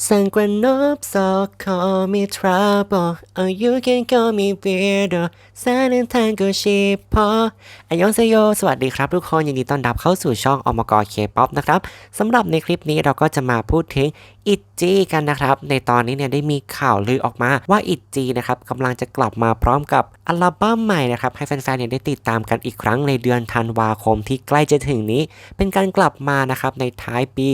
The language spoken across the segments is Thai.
Sang when up so call me trouble or you can call me weirdo สานันทางก็ชีพออายองเซโย สวัสดีครับทุกคน ยินดีต้อนรับเข้าสู่ช่องอมกเคป๊อปนะครับ สำหรับในคลิปนี้เราก็จะมาพูดถึงอิท จีกันนะครับ ในตอนนี้เนี่ยได้มีข่าวลือออกมาว่าอิจจีนะครับกำลังจะกลับมาพร้อมกับอัลบั้มใหม่นะครับให้แฟนๆเนี่ยได้ติดตามกันอีกครั้งในเดือนธันวาคมที่ใกล้จะถึงนี้ เป็นการกลับมานะครับในท้ายปี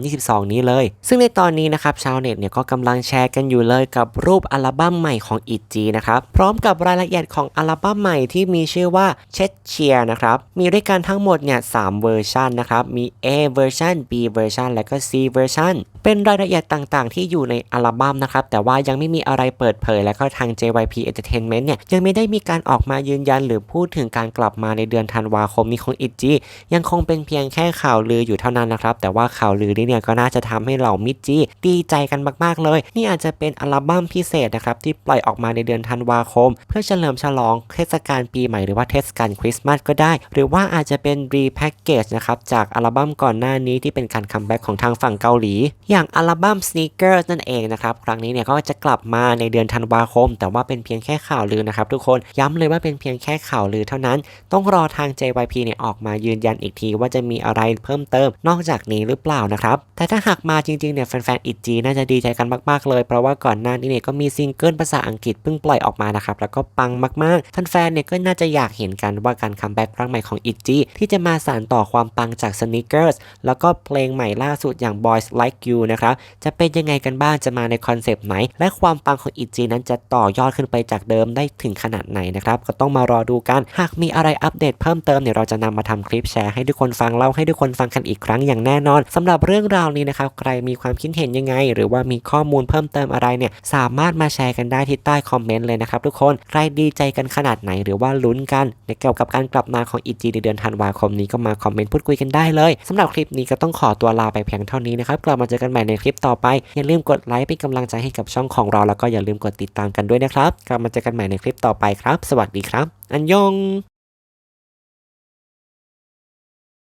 2022 นี้เลย ซึ่งในตอนนี้นะครับชาวเน็ตเนี่ยก็กำลังแชร์กันอยู่เลยกับรูปอัลบั้มใหม่ของอิจีนะครับพร้อมกับรายละเอียดของอัลบั้มใหม่ที่มีชื่อว่าเช h เชียนะครับมีด้วยกันทั้งหมดเนี่ยสามเวอร์ชันนะครับมี A เวอร์ชัน B เวอร์ชันและก็ C เวอร์ชันเป็นรายละเอียดต่างๆ ที่อยู่ในอัลบั้มนะครับ แต่ว่ายังไม่มีอะไรเปิดเผย และก็ทาง JYP Entertainment เนี่ยยังไม่ได้มีการออกมายืนยัน หรือพูดถึงการกลับมาในเดือนธันวาคมนี้ของอิจียังคงเป็นเพียงแค่ข่าวลืออยู่เท่านั้นนะครับ แต่ว่าข่าวลือนี้เนี่ยก็น่าจะทำให้เหล่ามิจีดีใจกันมากๆเลย นี่อาจจะเป็นอัลบั้มพิเศษนะครับที่ปล่อยออกมาในเดือนธันวาคม เพื่อเฉลิมฉลองเทศกาลปีใหม่หรือว่าเทศกาลคริสต์มาสก็ได้ หรือว่าอาจจะเป็นรีแพ็กเกจนะครับจากอัลบั้มก่อนหน้านี้ที่เป็นการคัมแบ็กของทางฝั่งเกาหลี อย่างอัลบั้ม Sneakers นั่นเองนะครับ ครั้งนี้เนี่ยก็จะกลับมาในเดือนธันวาคม แต่ว่าเป็นเพียงแค่ข่าวลือนะครับ ทุกคนย้ำเลยว่าเป็นเพียงแค่ข่าวลือเท่านั้น ต้องรอทาง JYP เนี่ยออกมายืนยันอีกทีว่าจะมีอะไรเพิ่มเติมนอกจากนี้หรือเปล่านะครับ แต่ถ้าหากมาจริงๆเนี่ยแฟนๆอิจีน่าจะดีใจกันมากๆเลย เพราะว่าก่อนหน้านี้เนี่ยก็มีซิงเกิลภาษาอังกฤษเพิ่งปล่อยออกมานะครับแล้วก็ปังมากๆแฟนๆเนี่ยก็น่าจะอยากเห็นกันว่าการคัมแบ็กครั้งใหม่ของอิจีที่จะมาสานต่อความปังจาก Sneakers แล้วก็เพลงใหม่ล่าสุดอย่าง Boys Like You นะครับจะะเป็นยังไงกันบ้างจะมาในคอนเซปต์ไหน และความปังของอิจีนั้นจะต่อยอดขึ้นไปจากเดิมได้ถึงขนาดไหนนะครับก็ต้องมารอดูกัน หากมีอะไรอัปเดตเพิ่มเติมเนี่ยเราจะนำมาทำคลิปแชร์ให้ทุกคนฟังเล่าให้ทุกคนฟังกันอีกครั้งอย่างแน่นอนสำหรับเรื่องราวนี้นะครับใครมีความคิดเห็นยังไง หรือว่ามีข้อมูลเพิ่มเติมอะไรเนี่ยสามารถมาแชร์กันได้ที่ใต้คอมเมนต์เลยนะครับทุกคนใครดีใจกันขนาดไหนหรือว่าลุ้นกันในเกี่ยวกับการกลับมาของอีจีในเดือนธันวาคมนี้ก็มาคอมเมนต์พูดคุยกันได้เลยสำหรับคลิปนี้ก็ต้องขอตัวลาไปเพียงเท่านี้นะครับกลับมาเจอกันใหม่ในคลิปต่อไป อย่าลืมกดไลค์เป็นกำลังใจให้กับช่องของเราแล้วก็อย่าลืมกดติดตามกันด้วยนะครับกลับมาเจอกันใหม่ในคลิปต่อไปครับ สวัสดีครับ อันยอง